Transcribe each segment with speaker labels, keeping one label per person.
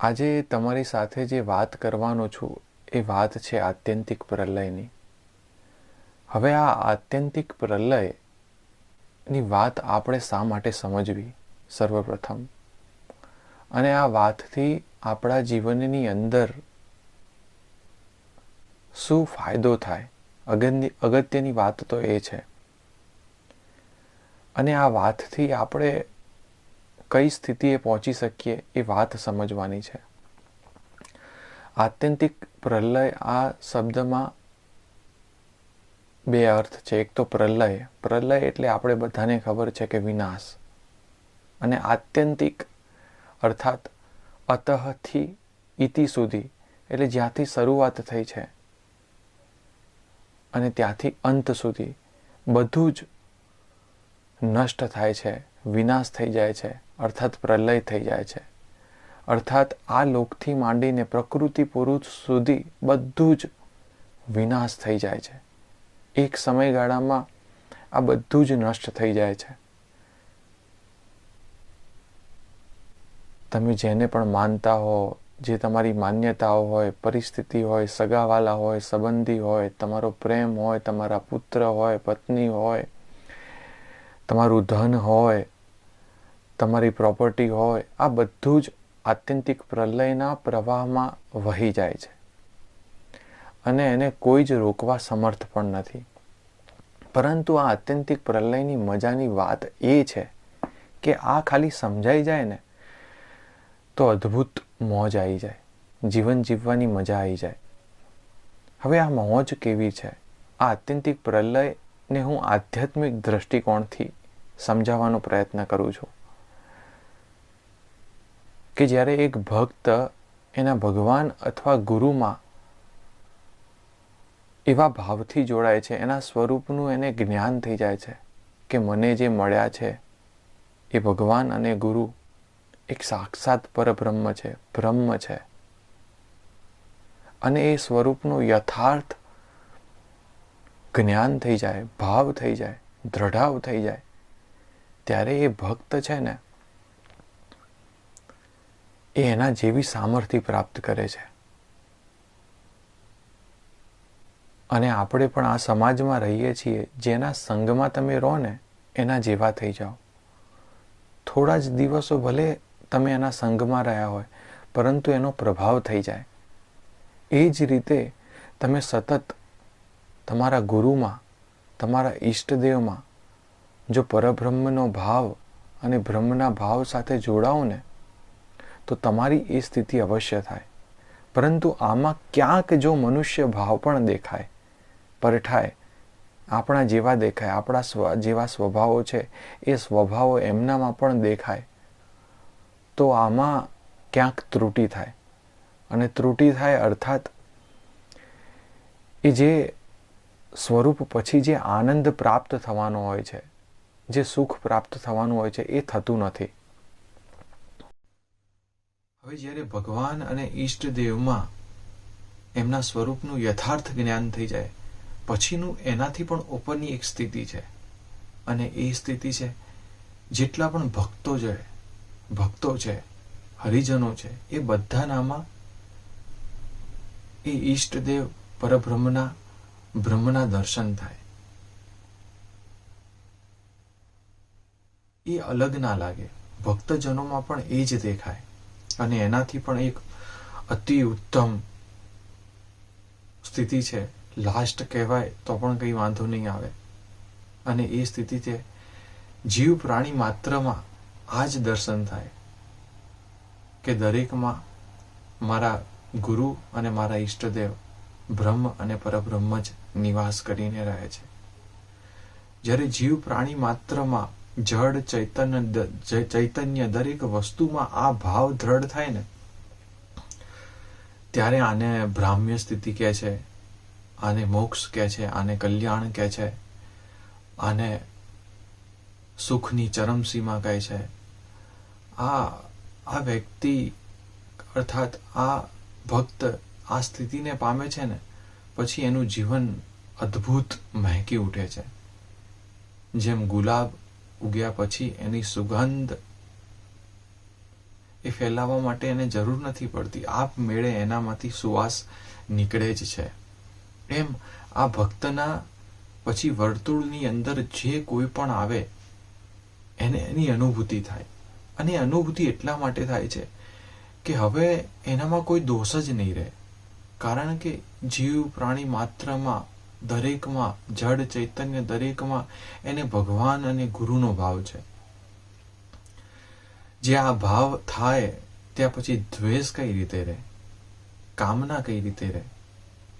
Speaker 1: આજે તમારી સાથે જે વાત કરવાનો છું, એ વાત છે આત્યંતિક પ્રલયની. હવે આ આત્યંતિક પ્રલયની વાત આપણે શા માટે સમજવી? સર્વપ્રથમ. અને આ વાતથી આપણા જીવનની અંદર શું ફાયદો થાય? અગત્યની અગત્યની વાત તો એ છે. અને આ વાતથી આપણે કઈ સ્થિતિએ પહોંચી શકીએ એ વાત સમજવાની છે. આત્યંતિક પ્રલય આ શબ્દમાં બે અર્થ છે. એક તો પ્રલય. પ્રલય એટલે આપણે બધાને ખબર છે કે વિનાશ. અને આત્યંતિક અર્થાત અતઃથી ઇતિ સુધી. એટલે જ્યાંથી શરૂઆત થઈ છે અને ત્યાંથી અંત સુધી. બધું જ નષ્ટ થાય છે. વિનાશ થઈ જાય છે. અર્થાત પ્રલય થઈ જાય છે. અર્થાત આ લોકથી માંડીને પ્રકૃતિ પુરુષ સુધી બધું જ વિનાશ થઈ જાય છે. એક સમયગાળામાં આ બધું જ નષ્ટ થઈ જાય છે. તમે જેને પણ માનતા હો, જે તમારી માન્યતાઓ હોય, પરિસ્થિતિ હોય, સગાવાલા હોય, સંબંધી હોય, તમારો પ્રેમ હોય, તમારા પુત્ર હોય, પત્ની હોય, તમારું ધન હોય તમારી પ્રોપર્ટી હોય, આ બધું જ આત્યંતિક પ્રલયના પ્રવાહમાં વહી જાય છે. અને એને કોઈ જ રોકવા સમર્થ પણ નથી. પરંતુ આ આત્યંતિક પ્રલયની મજાની વાત એ છે કે આ ખાલી સમજાઈ જાય ને, તો અદ્ભુત મોજ આવી જાય. જીવન જીવવાની મજા આવી જાય. હવે આ મોજ કેવી છે? આ આત્યંતિક પ્રલયને હું આધ્યાત્મિક દ્રષ્ટિકોણથી સમજાવવાનો પ્રયત્ન કરું છું. કે જ્યારે એક ભક્ત એના ભગવાન અથવા ગુરુમાં એવા ભાવથી જોડાય છે, એના સ્વરૂપનું એને જ્ઞાન થઈ જાય છે કે મને જે મળ્યા છે, એ ભગવાન અને ગુરુ એક સાક્ષાત પરબ્રહ્મ છે, બ્રહ્મ છે. અને એ સ્વરૂપનું યથાર્થ જ્ઞાન થઈ જાય, ભાવ થઈ જાય, દ્રઢાવ થઈ જાય, ત્યારે એ ભક્ત છે ને એ એના જેવી સામર્થ્ય પ્રાપ્ત કરે છે. અને આપણે પણ આ સમાજમાં રહીએ છીએ, જેના સંગમાં તમે રહો ને, એના જેવા થઈ જાઓ. થોડા જ દિવસો ભલે તમે એના સંગમાં રહ્યા હોય, પરંતુ એનો પ્રભાવ થઈ જાય. એ જ રીતે તમે સતત તમારા ગુરુમાં, તમારા ઈષ્ટદેવમાં, જો પરબ્રહ્મનો ભાવ અને બ્રહ્મના ભાવ સાથે જોડાઓ ને તો તમારી એ સ્થિતિ અવશ્ય થાય. પરંતુ આમાં ક્યાંક જો મનુષ્ય ભાવ પણ દેખાય, પરઠાય, આપણા જેવા દેખાય, આપણા સ્વ, જેવા સ્વભાવો છે, એ સ્વભાવો એમનામાં પણ દેખાય, તો આમાં ક્યાંક ત્રુટિ થાય. અને ત્રુટિ થાય અર્થાત એ જે સ્વરૂપ પછી જે આનંદ પ્રાપ્ત થવાનો હોય છે, જે સુખ પ્રાપ્ત થવાનું હોય છે, એ થતું નથી. હવે જ્યારે ભગવાન અને ઈષ્ટદેવમાં એમના સ્વરૂપનું યથાર્થ જ્ઞાન થઈ જાય, પછીનું એનાથી પણ ઉપરની એક સ્થિતિ છે. અને એ સ્થિતિ છે, જેટલા પણ ભક્તો છે ભક્તો છે, હરિજનો છે, એ બધાનામાં એ ઈષ્ટદેવ પરબ્રહ્મના, બ્રહ્મના દર્શન થાય. એ અલગ ના લાગે. ભક્તજનોમાં પણ એ જ દેખાય. અને એનાથી પણ એક અતિ ઉત્તમ સ્થિતિ છે. લાસ્ટ કહેવાય તો પણ કંઈ વાંધો નહીં આવે. અને એ સ્થિતિ છે, જીવ પ્રાણી માત્રમાં આ જ દર્શન થાય કે દરેકમાં મારા ગુરુ અને મારા ઈષ્ટદેવ બ્રહ્મ અને પરબ્રહ્મ જ નિવાસ કરીને રહે છે. જ્યારે જીવ પ્રાણી માત્રમાં જડ ચૈતન્ય ચૈતન્ય દરેક વસ્તુમાં આ ભાવ દ્રઢ થાય ને, ત્યારે આને બ્રાહ્મ્ય સ્થિતિ કહે છે, આને મોક્ષ કહે છે, આને કલ્યાણ કહે છે, આને સુખની ચરમસીમા કહે છે. આ આ વ્યક્તિ અર્થાત આ ભક્ત આ સ્થિતિને પામે છે ને, પછી એનું જીવન અદ્ભુત મહેકી ઉઠે છે. જેમ ગુલાબ ઉગ્યા પછી એની સુગંધ એ ફેલાવવા માટે એને જરૂર નથી પડતી. આપ મેળે એનામાંથી સુવાસ નીકળે જ છે. એમ આ ભક્તના પછી વર્તુળની અંદર જે કોઈ પણ આવે, એને એની અનુભૂતિ થાય. અને અનુભૂતિ એટલા માટે થાય છે કે હવે એનામાં કોઈ દોષ જ નહીં રહે. કારણ કે જીવ પ્રાણી માત્રમાં દરેકમાં જડ ચૈતન્ય, દરેકમાં એને ભગવાન અને ગુરુનો ભાવ છે. જે આ ભાવ થાય ત્યાં પછી દ્વેષ કઈ રીતે રહે? કામના કઈ રીતે રહે?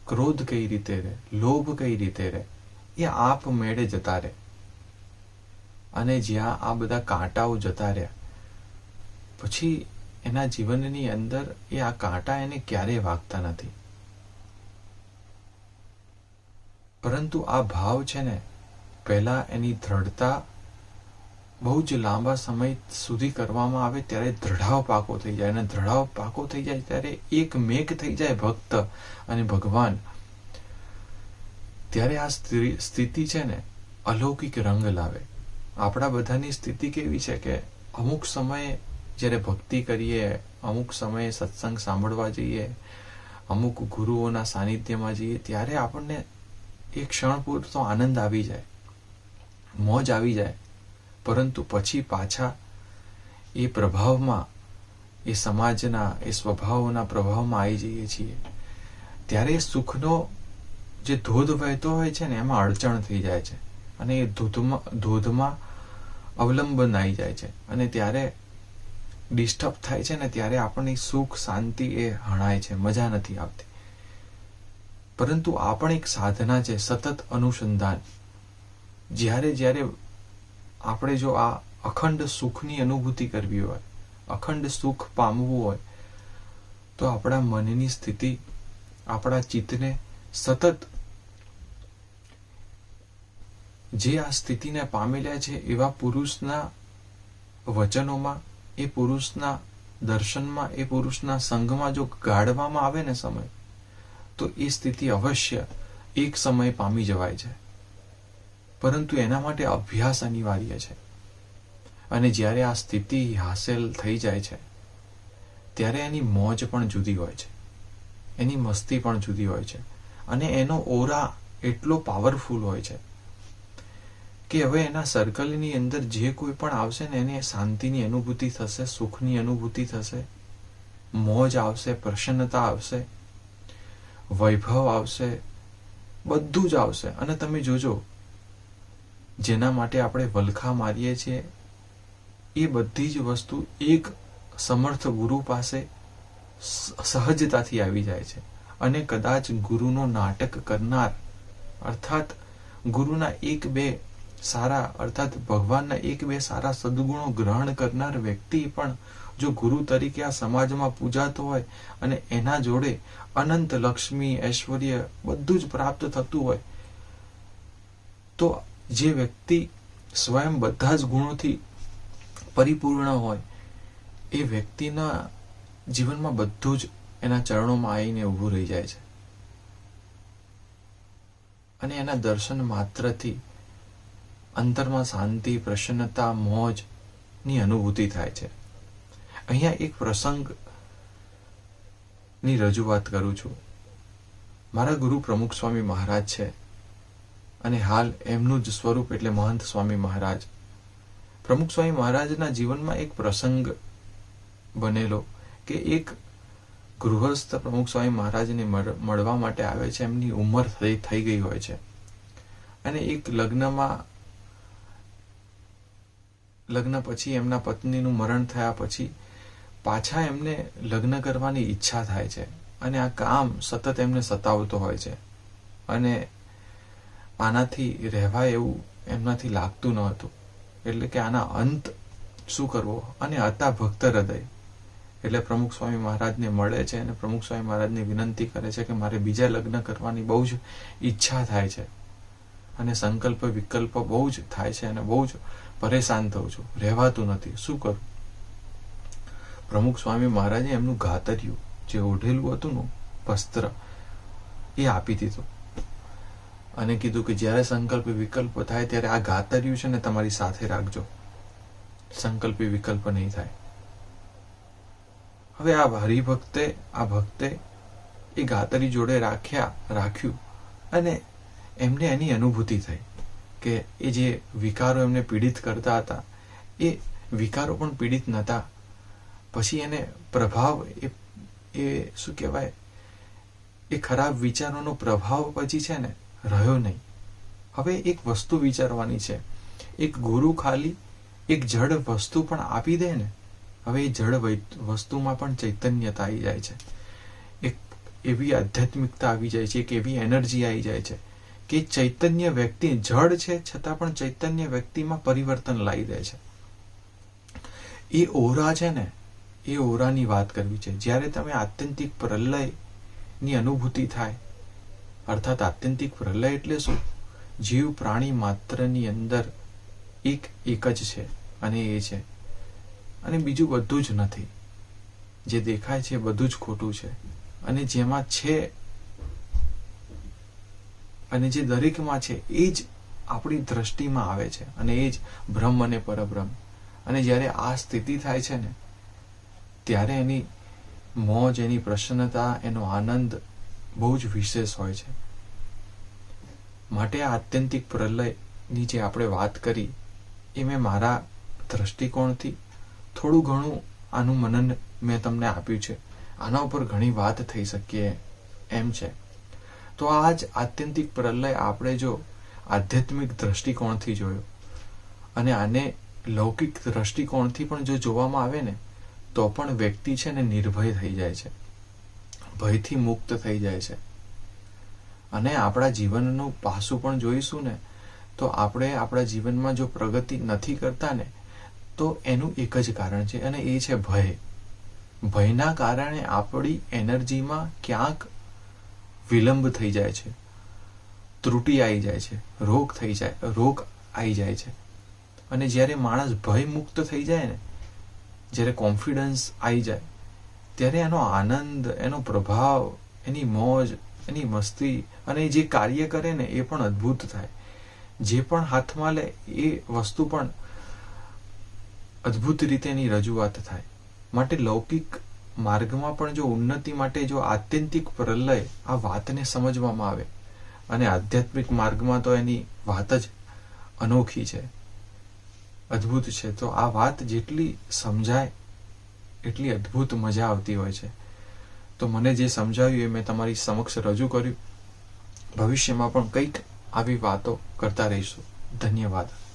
Speaker 1: ક્રોધ કઈ રીતે રહે? લોભ કઈ રીતે રહે? એ આપ મેળે જતા રહે. અને જ્યાં આ બધા કાંટાઓ જતા રહ્યા, પછી એના જીવનની અંદર એ આ કાંટા એને ક્યારેય વાગતા નથી. પરંતુ આ ભાવ છે ને, પહેલા એની દ્રઢતા બહુ જ લાંબા સમય સુધી કરવામાં આવે ત્યારે દ્રઢાવ પાકો થઈ જાય અને દ્રઢાવ પાકો થઈ જાય ત્યારે એક મેઘ થઈ જાય ભક્ત અને ભગવાન. ત્યારે આ સ્થિતિ છે ને અલૌકિક રંગ લાવે. આપણા બધાની સ્થિતિ કેવી છે કે અમુક સમયે જ્યારે ભક્તિ કરીએ, અમુક સમયે સત્સંગ સાંભળવા જઈએ, અમુક ગુરુઓના સાનિધ્યમાં જઈએ, ત્યારે આપણને એ ક્ષણ પૂરતો આનંદ આવી જાય, મોજ આવી જાય, પરંતુ પછી પાછા એ પ્રભાવમાં, એ સમાજના, એ સ્વભાવોના પ્રભાવમાં આવી જઈએ છીએ. ત્યારે સુખનો જે ધોધ વહેતો હોય છે ને, એમાં અડચણ થઈ જાય છે અને એ ધોધમાં ધોધમાં અવલંબન આવી જાય છે અને ત્યારે ડિસ્ટર્બ થાય છે ને, ત્યારે આપણને સુખ, શાંતિ એ હણાય છે, મજા નથી આવતી. પરંતુ આ પણ એક સાધના છે, સતત અનુસંધાન. જ્યારે જ્યારે આપણે જો આ અખંડ સુખની અનુભૂતિ કરવી હોય, અખંડ સુખ પામવું હોય, તો આપણા મનની સ્થિતિ, આપણા ચિત્તને સતત જે આ સ્થિતિને પામેલા છે, એવા પુરુષના વચનોમાં, એ પુરુષના દર્શનમાં, એ પુરુષના સંઘમાં જો ગાળવામાં આવે ને સમય તો એ સ્થિતિ અવશ્ય એક સમય પામી જવાય છે. પરંતુ એના માટે અભ્યાસ અનિવાર્ય છે. અને જ્યારે આ સ્થિતિ હાંસલ થઈ જાય છે, ત્યારે એની મોજ પણ જુદી હોય છે. એની મસ્તી પણ જુદી હોય છે. અને એનો ઓરા એટલો પાવરફુલ હોય છે કે હવે એના સર્કલની અંદર જે કોઈ પણ આવશે ને એને શાંતિની અનુભૂતિ થશે, સુખની અનુભૂતિ થશે, મોજ આવશે, પ્રસન્નતા આવશે વૈભવ આવશે, બધું જ આવશે. અને તમે જોજો, જેના માટે આપણે વલખા મારીએ છીએ, એ બધી જ વસ્તુ એક સમર્થ ગુરુ પાસે સહજતાથી આવી જાય છે. અને કદાચ ગુરુનો નાટક કરનાર, અર્થાત ગુરુના એક બે સારા, અર્થાત ભગવાનના એક બે સારા સદગુણો ગ્રહણ કરનાર વ્યક્તિ પણ જો ગુરુ તરીકે આ સમાજમાં પૂજાતો હોય અને એના જોડે અનંત લક્ષ્મી, ઐશ્વર્ય બધું જ પ્રાપ્ત થતું હોય, તો જે વ્યક્તિ સ્વયં બધા જ ગુણોથી પરિપૂર્ણ હોય, એ વ્યક્તિના જીવનમાં બધું જ એના ચરણોમાં આવીને ઊભું રહી જાય છે. અને એના દર્શન માત્રથી અંતરમાં શાંતિ, પ્રસન્નતા મોજની અનુભૂતિ થાય છે. અહીંયા એક પ્રસંગની રજૂઆત કરું છું. મારા ગુરુ પ્રમુખ સ્વામી મહારાજ છે અને હાલ એમનું જ સ્વરૂપ એટલે મહંત સ્વામી મહારાજ. પ્રમુખ સ્વામી મહારાજના જીવનમાં એક પ્રસંગ બનેલો કે એક ગૃહસ્થ પ્રમુખ સ્વામી મહારાજને મળવા માટે આવે છે. એમની ઉંમર થઈ ગઈ હોય છે. અને એક લગ્નમાં, લગ્ન પછી એમના પત્નીનું મરણ થયા પછી પાછા એમને લગ્ન કરવાની ઈચ્છા થાય છે અને આ કામ સતત એમને સતાવતો હોય છે. અને આનાથી રહેવાય એવું એમનાથી લાગતું ન હતું. એટલે કે આના અંત શું કરવો? અને હતા ભક્ત હૃદય. એટલે પ્રમુખ સ્વામી મહારાજને મળે છે અને પ્રમુખ સ્વામી મહારાજને વિનંતી કરે છે કે મારે બીજા લગ્ન કરવાની બહુ જ ઈચ્છા થાય છે. અને સંકલ્પ વિકલ્પ બહુ જ થાય છે અને બહુ જ પરેશાન થઉં છું. રહેવાતું નથી. શું કરું? પ્રમુખ સ્વામી મહારાજે એમનું ઘાતર્યું, જે ઓઢેલું હતું ને, વસ્ત્ર, એ આપી દીધું. અને કીધું કે જ્યારે સંકલ્પ વિકલ્પ થાય ત્યારે આ ઘાતર્યું છે ને તમારી સાથે રાખજો. સંકલ્પ વિકલ્પ નહીં થાય. હવે આ હરિભક્તે, આ ભક્તે એ ગાતરી જોડે રાખ્યા, રાખ્યું અને એમને એની અનુભૂતિ થઈ કે એ જે વિકારો એમને પીડિત કરતા હતા, એ વિકારો પણ પીડિત નહોતા પછી એને પ્રભાવ એ એ શું કહેવાય? એ ખરાબ વિચારોનો પ્રભાવ પછી છે ને રહ્યો નહીં. હવે એક વસ્તુ વિચારવાની છે. એક ગુરુ ખાલી એક જડ વસ્તુ પણ આપી દે ને, હવે એ જડ વસ્તુમાં પણ ચૈતન્યતા આવી જાય છે. એક એવી આધ્યાત્મિકતા આવી જાય છે, એક એવી એનર્જી આવી જાય છે કે ચૈતન્ય વ્યક્તિ જડ છે છતાં પણ ચૈતન્ય વ્યક્તિમાં પરિવર્તન લાવી દે છે. એ ઓરા છે ને એ ઓરાની વાત કરવી છે. જ્યારે તમે આત્યંતિક પ્રલયની અનુભૂતિ થાય, અર્થાત આત્યંતિક પ્રલય એટલે શું? જીવ પ્રાણી માત્રની અંદર એક એક જ છે અને એ છે. અને બીજું બધું જ નથી. જે દેખાય છે બધું જ ખોટું છે. અને જેમાં છે અને જે દરેકમાં છે, એ જ આપણી દ્રષ્ટિમાં આવે છે. અને એ જ બ્રહ્મ અને પરબ્રહ્મ. અને જ્યારે આ સ્થિતિ થાય છે ને ત્યારે એની મોજ, એની પ્રસન્નતા, એનો આનંદ બહુ જ વિશેષ હોય છે. માટે આ આત્યંતિક પ્રલયની જે આપણે વાત કરી, એ મેં મારા દ્રષ્ટિકોણથી થોડું ઘણું આનું મનન મેં તમને આપ્યું છે. આના ઉપર ઘણી વાત થઈ શકીએ એમ છે. તો આ જ આત્યંતિક પ્રલય આપણે જો આધ્યાત્મિક દ્રષ્ટિકોણથી જોયો, અને આને લૌકિક દ્રષ્ટિકોણથી પણ જો જોવામાં આવે ને તો પણ વ્યક્તિ છે ને નિર્ભય થઈ જાય છે. ભયથી મુક્ત થઈ જાય છે. અને આપણા જીવનનું પાસું પણ જોઈશું ને, તો આપણે આપણા જીવનમાં જો પ્રગતિ નથી કરતા ને, તો એનું એક જ કારણ છે અને એ છે ભય. ભયના કારણે આપણી એનર્જીમાં ક્યાંક વિલંબ થઈ જાય છે. ત્રુટિ આવી જાય છે. રોગ થઈ જાય, રોગ આવી જાય છે. અને જ્યારે માણસ ભય મુક્ત થઈ જાય ને જ્યારે કોન્ફિડન્સ આવી જાય, ત્યારે એનો આનંદ, એનો પ્રભાવ, એની મોજ, એની મસ્તી અને જે કાર્ય કરે ને એ પણ અદ્ભુત થાય. જે પણ હાથમાં લે એ વસ્તુ પણ અદ્ભુત રીતે એની રજૂઆત થાય. માટે લૌકિક માર્ગમાં પણ જો ઉન્નતિ માટે જો આત્યંતિક પ્રલય આ વાતને સમજવામાં આવે, અને આધ્યાત્મિક માર્ગમાં તો એની વાત જ અનોખી છે. અદ્ભુત છે. તો આ વાત જેટલી સમજાય, એટલી અદ્ભુત મજા આવતી હોય છે. તો મને જે સમજાવ્યું એ મેં તમારી સમક્ષ રજૂ કર્યું. ભવિષ્યમાં પણ કંઈક આવી વાતો કરતા રહીશું. ધન્યવાદ.